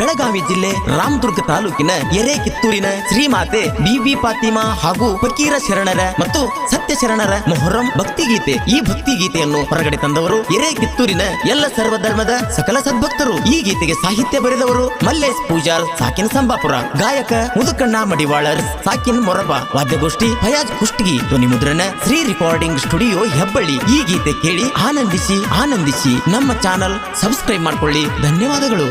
ಬೆಳಗಾವಿ ಜಿಲ್ಲೆ ರಾಮದುರ್ಗ ತಾಲೂಕಿನ ಎರೆ ಕಿತ್ತೂರಿನ ಶ್ರೀಮಾತೆ ಬಿಬಿ ಫಾತಿಮಾ ಹಾಗೂ ಫಕೀರ ಶರಣರ ಮತ್ತು ಸತ್ಯ ಶರಣರ ಮೊಹರಂ ಭಕ್ತಿಗೀತೆ, ಈ ಭಕ್ತಿಗೀತೆಯನ್ನು ಹೊರಗಡೆ ತಂದವರು ಎರೆ ಕಿತ್ತೂರಿನ ಎಲ್ಲ ಸರ್ವಧರ್ಮದ ಸಕಲ ಸದ್ಭಕ್ತರು. ಈ ಗೀತೆಗೆ ಸಾಹಿತ್ಯ ಬರೆದವರು ಮಲ್ಲೇಶ್ ಪೂಜಾರ್, ಸಾಕಿನ್ ಸಂಬಾಪುರ, ಗಾಯಕ ಮುದುಕಣ್ಣ ಮಡಿವಾಳರ್, ಸಾಕಿನ್ ಮೊರಬ, ವಾದ್ಯಗೋಷ್ಠಿ ಫಯಾಜ್ ಕುಷ್ಟಗಿ, ಧ್ವನಿ ಮುದ್ರಣ, ಶ್ರೀ ರೆಕಾರ್ಡಿಂಗ್ ಸ್ಟುಡಿಯೋ ಹೆಬ್ಬಳ್ಳಿ. ಈ ಗೀತೆ ಕೇಳಿ ಆನಂದಿಸಿ ಆನಂದಿಸಿ ನಮ್ಮ ಚಾನಲ್ ಸಬ್ಸ್ಕ್ರೈಬ್ ಮಾಡ್ಕೊಳ್ಳಿ. ಧನ್ಯವಾದಗಳು.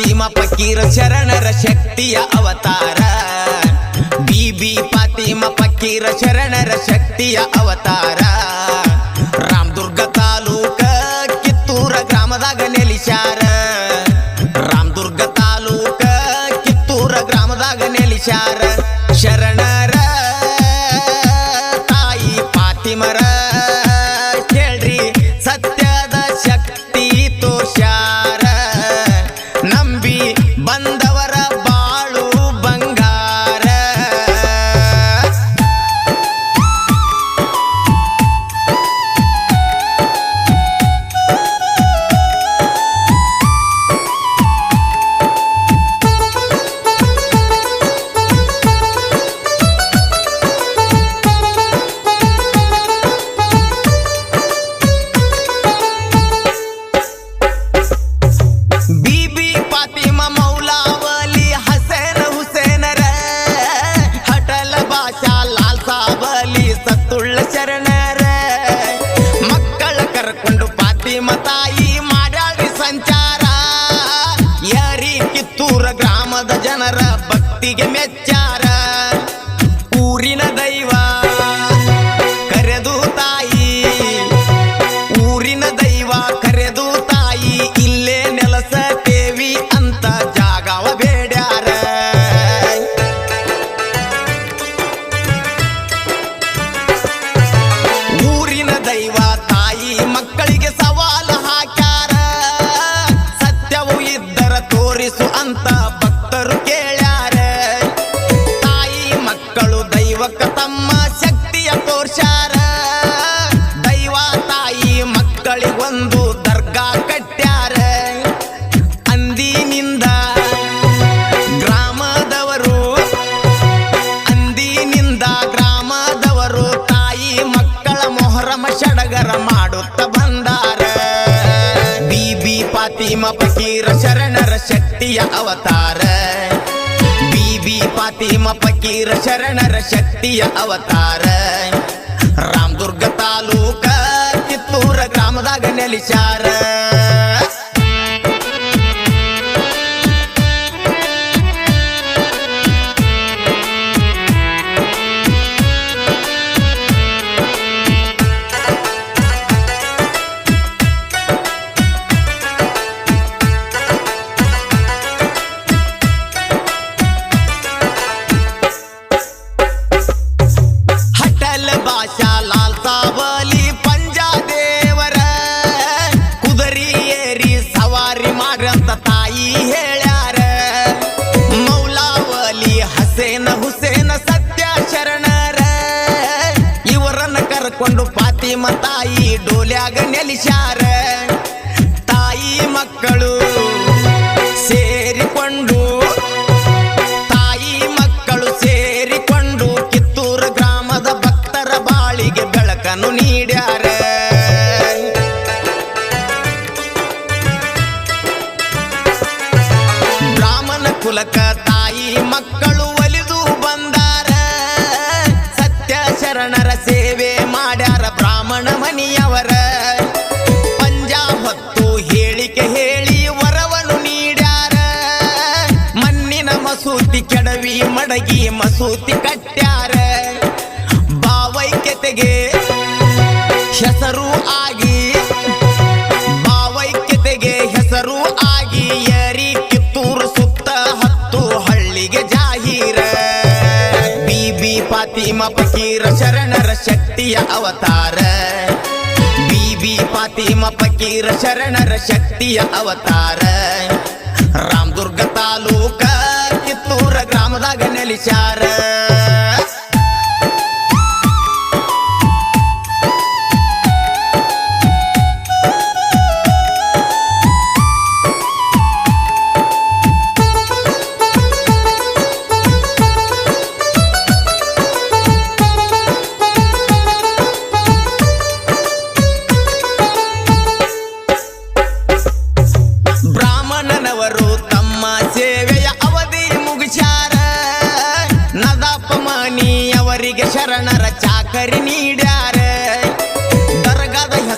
ಫಾತಿಮಾ ಫಕೀರ ಶರಣರ ಶಕ್ತಿಯ ಅವತಾರ. ಬಿಬಿ ಫಾತಿಮಾ ಫಕೀರ ಶರಣರ ಶಕ್ತಿಯ ಅವತಾರ. ಫಕೀರ ಶರಣರ ಶಕ್ತಿಯ ಅವತಾರ. ಬಿ ಬಿ ಪಾತಿಮ ಪಕೀರ ಶರಣರ ಶಕ್ತಿಯ ಅವತಾರ. ಪಂಜಾದೇವರ ಕುದರಿ ಏರಿ ಸವಾರಿ ತಾಯಿ ಹೇಳ್ಯಾರ. ಹಸೇನ ಇವರನ್ನ ಕರ್ಕೊಂಡು ಫಾತಿಮ ತಾಯಿ ಡೋಲ್ಯಾಗ ನೆಲಿಸ್ಯಾರ. ಬೆಳಕನ್ನು ನೀಡ್ಯಾರ. ಬ್ರಾಹ್ಮಣ ಕುಲಕ ತಾಯಿ ಮಕ್ಕಳು ಒಲಿದು ಬಂದಾರ. ಸತ್ಯ ಶರಣರ ಸೇವೆ ಮಾಡ್ಯಾರ ಬ್ರಾಹ್ಮಣ ಮನಿಯವರ. ಪಂಜಾ ಹೊತ್ತು ಹೇಳಿಕೆ ಹೇಳಿ ವರವನ್ನು ನೀಡ್ಯಾರ. ಮಣ್ಣಿನ ಮಸೂತಿ ಕೆಡವಿ ಮಡಗಿ ಮಸೂತಿ ಕಟ್ಟ್ಯಾರ ಫಾತಿಮಾ ಫಕೀರ ಶರಣರ ಶಕ್ತಿಯ ಅವತಾರ. ಬಿಬಿ ಫಾತಿಮಾ ಫಕೀರ ಶರಣರ ಶಕ್ತಿಯ ಅವತಾರ. ರಾಮದುರ್ಗ ತಾಲೂಕ ಕಿತ್ತೂರ ಗ್ರಾಮದಾಗ ನೆಲಿಸ್ಯಾರ.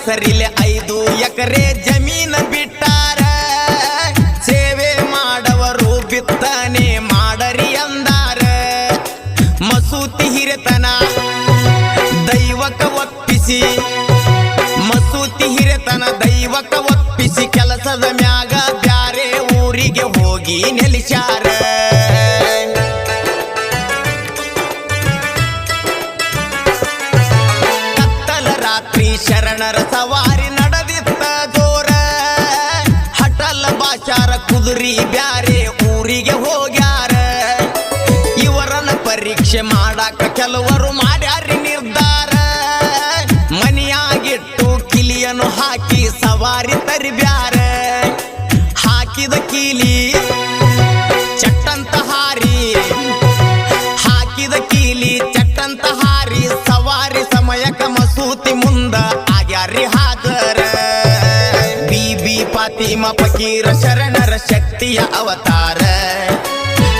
ಹೆಸರಿಲೆ ಐದು ಎಕರೆ ಜಮೀನ ಬಿಟ್ಟಾರ. ಸೇವೆ ಮಾಡವರು ಬಿತ್ತನೆ ಮಾಡರಿ ಅಂದಾರ. ಮಸೂತಿ ಹಿರೆತನ ದೈವಕ ಒಪ್ಪಿಸಿ. ಮಸೂತಿ ಹಿರೆತನ ದೈವಕ ಒಪ್ಪಿಸಿ. ಕೆಲಸದ ಮ್ಯಾಗ ಬ್ಯಾರೆ ಊರಿಗೆ ಹೋಗಿ ನೆಲೆಸ್ಯಾರ. ಕುದುರಿ ಬ್ಯಾರೆ ಊರಿಗೆ ಹೋಗ್ಯಾರ. ಇವರನ್ನ ಪರೀಕ್ಷೆ ಮಾಡಾಕ ಕೆಲವರು ಮಾಡ್ಯಾರಿ ನಿರ್ಧಾರ. ಮನೆಯಾಗಿಟ್ಟು ಕಿಲಿಯನ್ನು ಹಾಕಿ ಸವಾರಿ ತರಿಬ್ಯಾರ. ಹಾಕಿದ ಕೀಲಿ ಪಾತಿಮ ಫಕೀರ ಶರಣರ ಶಕ್ತಿಯ ಅವತಾರ.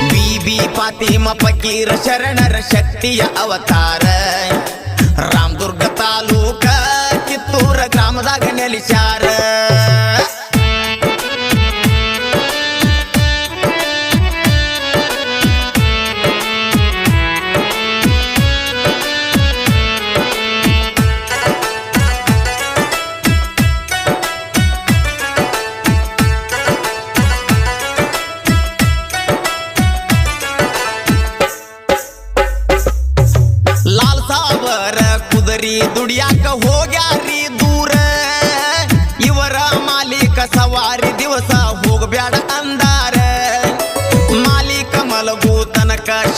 ಬೀಬಿ ಪಾತಿಮ ಫಕೀರ ಶರಣರ ಶಕ್ತಿಯ ಅವತಾರ. ರಾಮದುರ್ಗ ತಾಲೂಕ ಕಿತ್ತೂರ ಗ್ರಾಮದಾಗ ನೆಲೆಸ್ಯಾರ.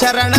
சரண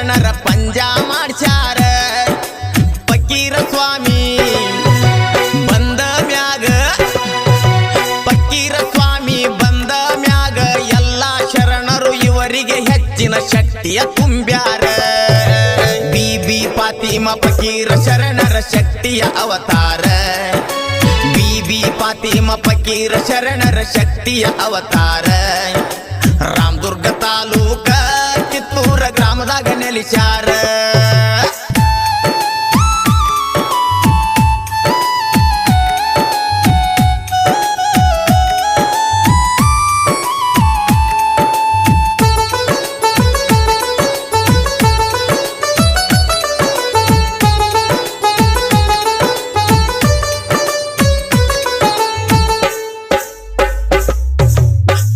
ಶರಣರ ಪಂಜ ಮಾಡ್ಸ್ಯಾರ. ಪಕ್ಕೀರ ಸ್ವಾಮಿ ಬಂದ ಮ್ಯಾಗ, ಪಕ್ಕೀರ ಸ್ವಾಮಿ ಬಂದ ಮ್ಯಾಗ, ಎಲ್ಲ ಶರಣರು ಇವರಿಗೆ ಹೆಚ್ಚಿನ ಶಕ್ತಿಯ ತುಂಬ್ಯಾರ. ಬಿ ಪಾತಿಮ ಪಕೀರ ಶರಣರ ಶಕ್ತಿಯ ಅವತಾರ. ಬಿ ಪಾತಿಮ ಫಕೀರ ಶರಣರ ಶಕ್ತಿಯ ಅವತಾರ. ರಾಮದುರ್ಗ ತಾಲೂಕ ಕಿತ್ತೂರ ಗ್ರಾಮದಾಗ ನೆಲೆಸ್ಯಾರ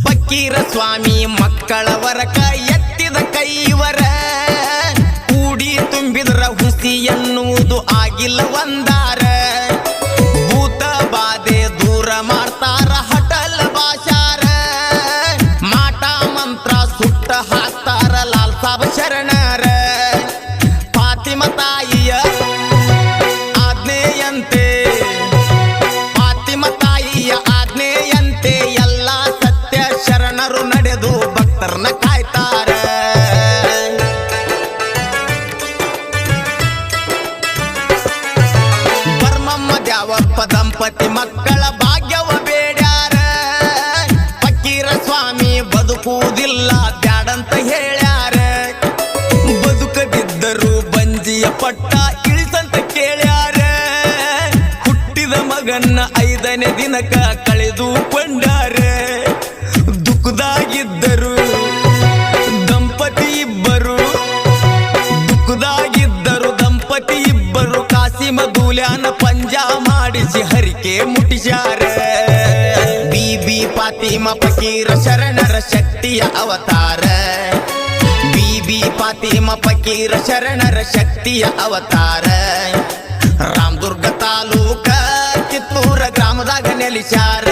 ಫಕೀರ ಸ್ವಾಮಿ ಮಕ್ಕಳ ವರಕ ಎತ್ತಿದ ಕೈವರ ಕೂಡಿ ತುಂಬಿದ್ರ ಹುಸಿ ಎನ್ನುವುದು ಆಗಿಲ್ಲ ಒಂದಾರ. ಮಾಡಿಸಿ ಹರಿಕೆ ಬಿಬಿ ಪಾತಿಮ ಫಕೀರ ಶರಣರ ಶಕ್ತಿಯ ಅವತಾರ. ಬಿಬಿ ಪಾತಿಮ ಫಕೀರ ಶರಣರ ಶಕ್ತಿಯ ಅವತಾರ. ರಾಮದುರ್ಗ ತಾಲೂಕ ಕಿತ್ತೂರ ಗ್ರಾಮದಾಗ ನೆಲೆಸ್ಯಾರ.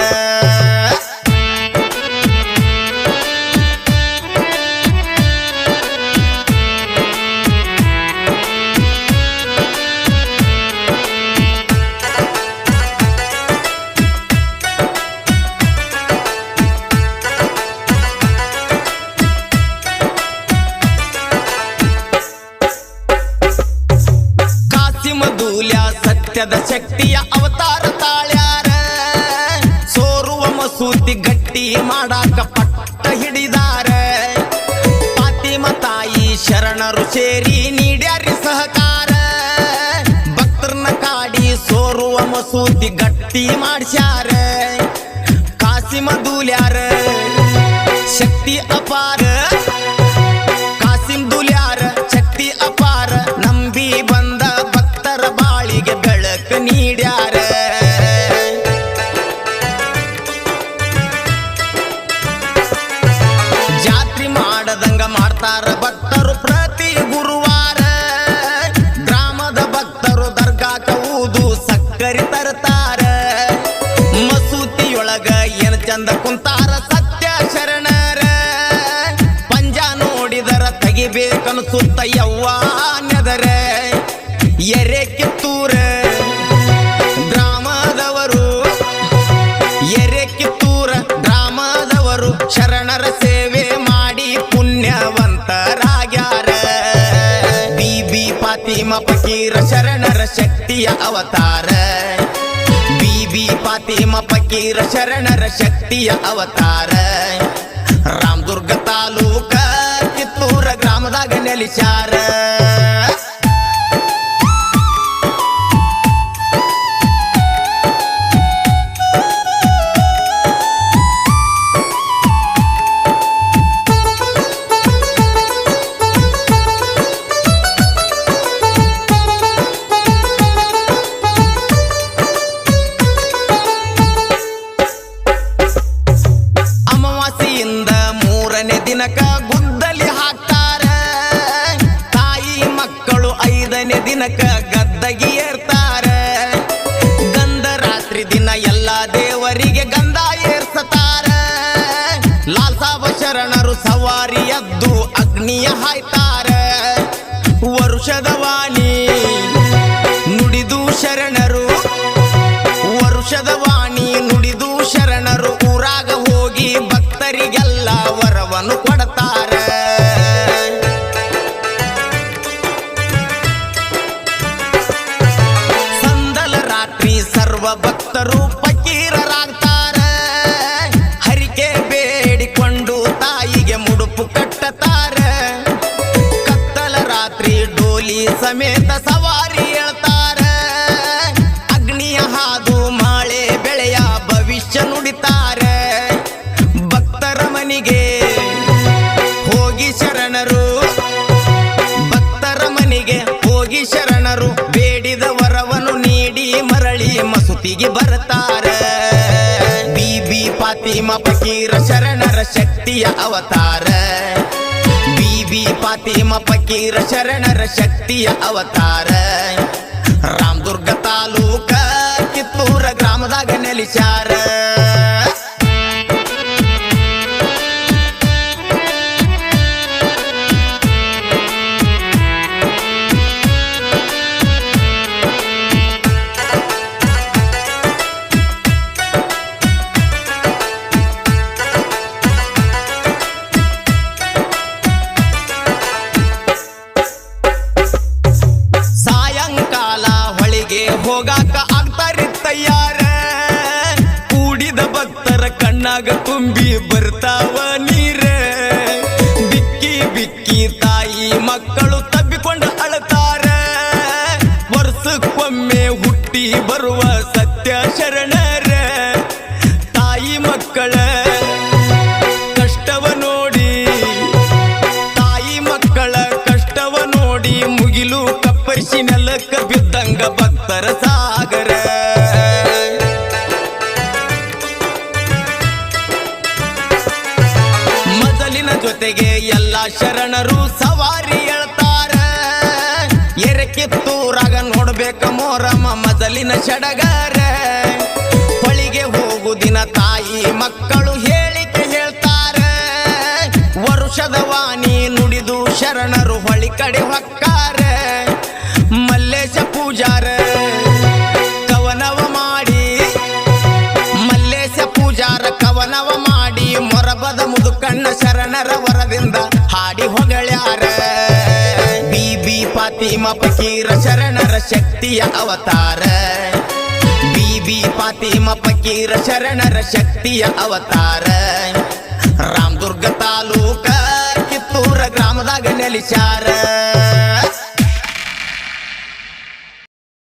ಶರಣರು ಸೇರಿ ನೀಡ್ಯಾರಿ ಸಹಕಾರ. ಭಕ್ತರನ್ನ ಕಾಡಿ ಸೋರುವ ಮಸೂತಿ ಗಟ್ಟಿ ಮಾಡಿಸ್ಯಾರ. ಕಾಸಿ ಮದೂಲ್ಯಾರ ಶಕ್ತಿ ಅಪಾರ. ಕಾಸಿಂ ದುಲ್ಯಾರ, ಶಕ್ತಿ ಅಪಾರ. ನಂಬಿ ಬಂದ ಭಕ್ತರ ಬಾಳಿಗೆ ಬೆಳಕು ನೀಡ್ಯಾರ. ಜಾತ್ರೆ ಮಾಡದಂಗ ಮಾಡ್ತಾರ ಭಕ್ತರು ಚಂದ ಕುಂತಾರ ಸತ್ಯ ಶರಣರ. ಪಂಜ ನೋಡಿದರ ತೆಗಿಬೇಕನ್ಸುತ್ತ ಯವ್ವಾನದರ ಎರೆ ಕಿತ್ತೂರ ಗ್ರಾಮದವರು, ಎರೆ ಕಿತ್ತೂರ ಗ್ರಾಮದವರು ಶರಣರ ಸೇವೆ ಮಾಡಿ ಪುಣ್ಯವಂತರಾಗ್ಯಾರ. ಬಿ ಬಿ ಪಾತಿಮ ಫಕೀರ ಶರಣರ ಶಕ್ತಿಯ ಅವತಾರ. ಬೀಬಿ ಪಾತಿಮ ಪಕೀರ ಶರಣರ ಶಕ್ತಿಯ ಅವತಾರ. ರಾಮದುರ್ಗ ತಾಲೂಕ ಕಿತ್ತೂರ ಗ್ರಾಮದಾಗ ನೆಲೆಸ್ಯಾರ. ವರುಷದ ಡೋಲಿ ಸಮೇತ ಸವಾರಿ ಹೇಳ್ತಾರ ಅಗ್ನಿಯ ಹಾದು ಮಾಳೆ ಬೆಳೆಯ ಭವಿಷ್ಯ ನುಡಿತಾರ. ಭಕ್ತರ ಮನಿಗೆ ಹೋಗಿ ಶರಣರು. ಭಕ್ತರ ಮನೆಗೆ ಹೋಗಿ ಶರಣರು. ಬೇಡಿದ ವರವನ್ನು ನೀಡಿ ಮರಳಿ ಮಸೂತಿಗೆ ಬರ್ತಾರ. ಬಿ ಬಿ ಪಾತಿಮ ಫಕೀರ ಶರಣರ ಶಕ್ತಿಯ ಅವತಾರ. ಬೀಬಿ ಪಾತಿಮ ಫಕೀರ ಶರಣರ ಶಕ್ತಿಯ ಅವತಾರ. ರಾಮದುರ್ಗ ತಾಲೂಕ ಕಿತ್ತೂರ ಗ್ರಾಮದಾಗ ನೆಲೆಸ್ಯಾರ. ಬರ್ತಾವ ನೀರ? ಬಿಕ್ಕಿ ಬಿಕ್ಕಿ ತಾಯಿ ಮಕ್ಕಳು ತಬ್ಬಿಕೊಂಡು ಅಳತಾರೆ. ವರ್ಷಕ್ಕೊಮ್ಮೆ ಹುಟ್ಟಿ ಬರುವ ಸತ್ಯ ಶರಣರ. ತಾಯಿ ಮಕ್ಕಳ, ಕಷ್ಟವ ನೋಡಿ. ತಾಯಿ ಮಕ್ಕಳ ಕಷ್ಟವ ನೋಡಿ ಮುಗಿಲು ಕಪ್ಪರಿಸಿ ನೆಲಕ್ಕ ಬಿದ್ದಂಗ ಭಕ್ತರ ಬೆಳಕಿನ ಚಡಗಾರ ಹೊಳಿಗೆ ಹೋಗುದಿನ ತಾಯಿ ಮಕ್ಕಳು ಹೇಳಿಕೆ ಹೇಳ್ತಾರೆ. ವರುಷದ ವಾಣಿ ನುಡಿದು ಶರಣರು ಹೊಳಿ ಕಡೆ ಹೊಕ್ಕಾರೆ. ಮಲ್ಲೇಶ ಪೂಜಾರ, ಕವನವ ಮಾಡಿ, ಮಲ್ಲೇಶ ಪೂಜಾರ ಕವನವ ಮಾಡಿ, ಮೊರಬದ ಮುದುಕಣ್ಣ ಶರಣರ ವರದಿಂದ ಫಾತಿಮ ಫಕೀರ ಶರಣರ ಶಕ್ತಿಯ ಅವತಾರ. ಬೀಬಿ ಪಾತಿಮ ಫಕೀರ ಶರಣರ ಶಕ್ತಿಯ ಅವತಾರ. ರಾಮದುರ್ಗ ತಾಲೂಕ ಕಿತ್ತೂರ ಗ್ರಾಮದಾಗ ನೆಲೆಸ್ಯಾರ